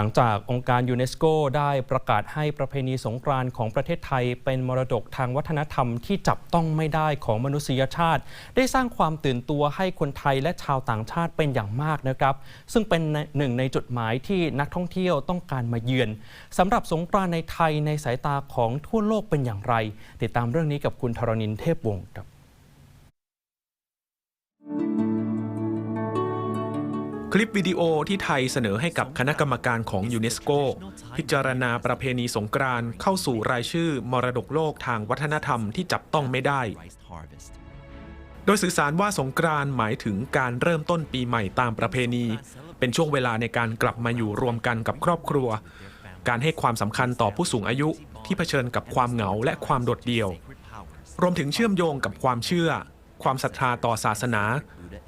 หลังจากองค์การยูเนสโกได้ประกาศให้ประเพณีสงกรานต์ของประเทศไทย เป็นมรดกทางวัฒนธรรมที่จับต้องไม่ได้ของมนุษยชาติ ได้สร้างความตื่นตัวให้คนไทยและชาวต่างชาติเป็นอย่างมากนะครับ ซึ่งเป็นหนึ่งในจุดหมายที่นักท่องเที่ยวต้องการมาเยือนสำหรับสงกรานต์ในไทยในสายตาของทั่วโลกเป็นอย่างไร ติดตามเรื่องนี้กับคุณธรณินเทพวงศ์ครับ คลิปวิดีโอที่ไทยเสนอให้กับคณะกรรมการของยูเนสโก พิจารณาประเพณีสงกรานต์เข้าสู่รายชื่อมรดกโลกทางวัฒนธรรมที่จับต้องไม่ได้ โดยสื่อสารว่าสงกรานต์หมายถึงการเริ่มต้นปีใหม่ตามประเพณี เป็นช่วงเวลาในการกลับมาอยู่รวมกันกับครอบครัว การให้ความสำคัญต่อผู้สูงอายุที่เผชิญกับความเหงาและความโดดเดี่ยว รวมถึงเชื่อมโยงกับความเชื่อ ความศรัทธาต่อศาสนา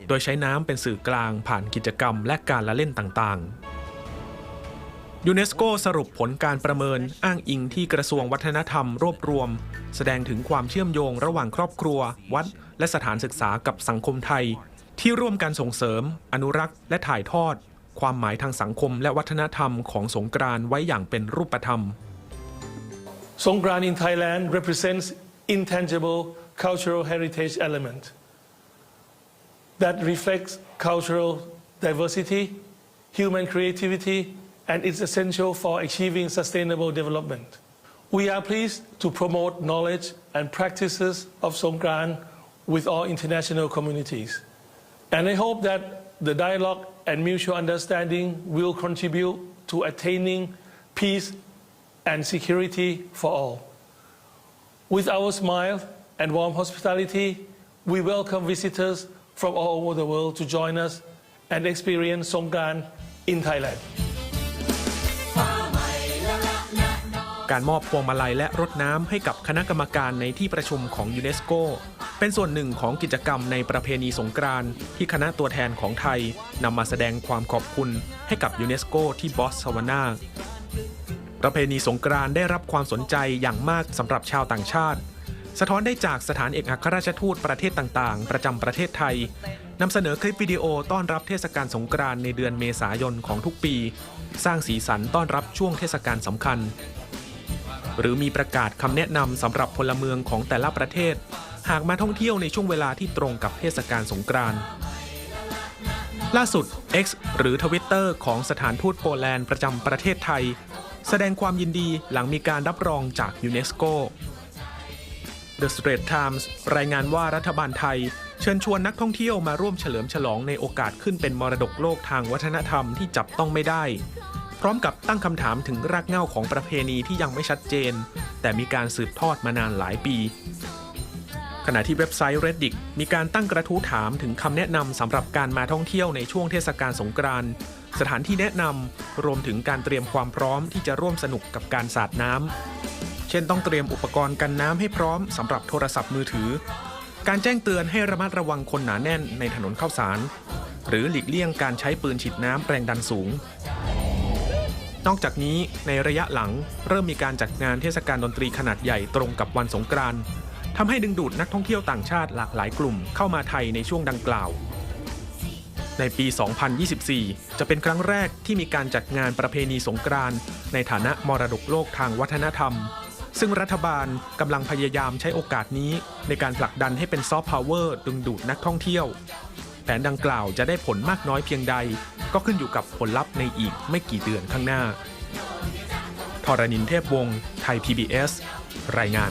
โดยใช้น้ำเป็นสื่อกลางผ่านกิจกรรมและการละเล่นต่างๆ ยูเนสโกสรุปผลการประเมินอ้างอิงที่กระทรวงวัฒนธรรมรวบรวม แสดงถึงความเชื่อมโยงระหว่างครอบครัว วัด และสถานศึกษากับสังคมไทย ที่ร่วมกันส่งเสริม อนุรักษ์ และถ่ายทอด ความหมายทางสังคมและวัฒนธรรมของสงกรานต์ไว้อย่างเป็นรูปธรรม Songkran in Thailand represents intangible cultural heritage element that reflects cultural diversity, human creativity, and is essential for achieving sustainable development. We are pleased to promote knowledge and practices of Songkran with all international communities. And I hope that the dialogue and mutual understanding will contribute to attaining peace and security for all. With our smile and warm hospitality, we welcome visitors from all over the world to join us and experience Songkran in Thailand. การมอบพวงมาลัยและรดน้ำให้กับคณะกรรมการในที่ประชุมของยูเนสโกเป็นส่วนหนึ่งของกิจกรรมในประเพณีสงกรานต์ที่คณะตัวแทนของไทยนำมาแสดงความขอบคุณให้กับยูเนสโกที่บอสซาวานาประเพณีสงกรานต์ได้รับความสนใจอย่างมากสำหรับชาวต่างชาติ สะท้อนได้จากสถานเอกอัครราชทูตประเทศต่างๆ ประจำประเทศไทยนำเสนอคลิปวิดีโอต้อนรับเทศกาลสงกรานต์ในเดือนเมษายนของทุกปี สร้างสีสันต้อนรับช่วงเทศกาลสำคัญ หรือมีประกาศคำแนะนำสำหรับพลเมืองของแต่ละประเทศ หากมาท่องเที่ยวในช่วงเวลาที่ตรงกับเทศกาลสงกรานต์ล่าสุด X หรือทวิตเตอร์ของสถานทูตโปแลนด์ประจำประเทศไทย แสดงความยินดีหลังมีการรับรองจากยูเนสโก The Straits Times รายงานว่ารัฐบาลไทย เชิญชวนนักท่องเที่ยวมาร่วมเฉลิมฉลองในโอกาสขึ้นเป็นมรดกโลกทางวัฒนธรรมที่จับต้องไม่ได้ พร้อมกับตั้งคำถามถึงรากเหง้าของประเพณีที่ยังไม่ชัดเจน แต่มีการสืบทอดมานานหลายปี ขณะที่เว็บไซต์ Reddit มีการตั้งกระทู้ถามถึงคำแนะนำสำหรับการมาท่องเที่ยวในช่วงเทศกาลสงกรานต์สถานที่แนะนำรวมถึงการเตรียมความพร้อมที่จะร่วมสนุกกับการสาดน้ำ เช่นต้องเตรียมอุปกรณ์กันน้ำให้พร้อมสำหรับโทรศัพท์มือถือ การแจ้งเตือนให้ระมัดระวังคนหนาแน่นในถนนข้าวสาร หรือหลีกเลี่ยงการใช้ปืนฉีดน้ำแรงดันสูง นอกจากนี้ในระยะหลังเริ่มมีการจัดงานเทศกาลดนตรีขนาดใหญ่ตรงกับวันสงกรานต์ทำให้ดึงดูดนักท่องเที่ยวต่างชาติหลากหลายกลุ่มเข้ามาไทยในช่วงดังกล่าว ในปี 2024 จะเป็นครั้งแรกที่มีการจัดงานประเพณีสงกรานต์ในฐานะมรดกโลกทางวัฒนธรรม ซึ่งรัฐบาลกำลังพยายามใช้โอกาสนี้ในการผลักดันให้เป็นซอฟต์พาวเวอร์ดึงดูดนักท่องเที่ยว แผนดังกล่าวจะได้ผลมากน้อยเพียงใด ก็ขึ้นอยู่กับผลลัพธ์ในอีกไม่กี่เดือนข้างหน้าทรณินเทพวงศ์ไทย PBS รายงาน